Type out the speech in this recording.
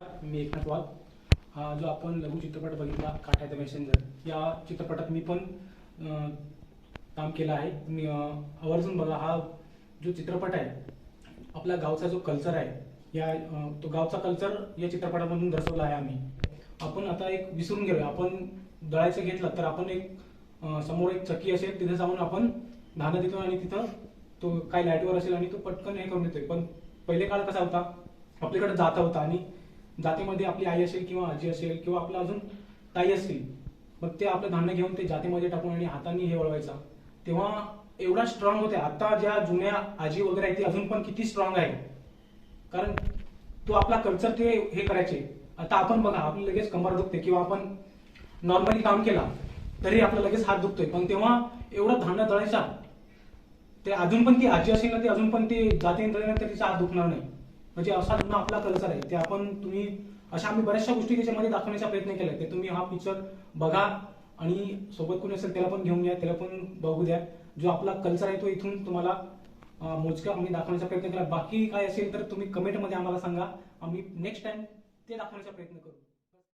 मी एकनाथ वाघ. हा जो आपण लघु चित्रपट बघितला काठाचा मेसेंजर या चित्रपटात मी पण काम केलं आहे. मी आवर्जून बघा हा जो चित्रपट आहे आपल्या गावचा जो कल्चर आहे या तो गावचा कल्चर या चित्रपटामधून दर्शवला आहे आम्ही. आपण आता एक विसरून गेलो आपण दळायचं घेतलं तर आपण एक समोर एक चक्की असेल तिथे जाऊन आपण धानं देतो आणि तिथं तो काय लाईटवर असेल आणि तो पटकन हे करून देतोय. पण पहिले काळ कसा होता? आपल्याकडे जाता होता आणि जातीमध्ये आपली आई असेल किंवा आजी असेल किंवा आपला अजून ताई असतील मग ते आपलं धान्य घेऊन ते जातीमध्ये टाकून आणि हाताने हे वळवायचा. तेव्हा एवढा स्ट्रॉंग होते आता ज्या जुन्या आजी वगैरे आहेत ती अजून पण किती स्ट्रॉंग आहे कारण तो आपला कल्चर ते हे करायचे. आता आपण बघा आपलं लगेच कंबर दुखते किंवा आपण नॉर्मली काम केला तरी आपलं लगेच हात दुखतोय. पण तेव्हा एवढं धान्य दळायचा ते अजून पण ती आजी असेल ना ते अजून पण ती जाते दळले तर तिचा हात दुखणार नाही. म्हणजे असा जुना आपला कल्चर आहे. ते आपण तुम्ही अशा आम्ही बऱ्याचशा गोष्टी त्याच्यामध्ये दाखवण्याचा प्रयत्न केला ते तुम्ही हा पिक्चर बघा आणि सोबत कोणी असेल त्याला पण घेऊन या त्याला पण बघू द्या. जो आपला कल्चर आहे तो इथून तुम्हाला मोजका आम्ही दाखवण्याचा प्रयत्न केला. बाकी काय असेल तर तुम्ही कमेंटमध्ये आम्हाला सांगा. आम्ही नेक्स्ट टाइम ते दाखवण्याचा प्रयत्न करू.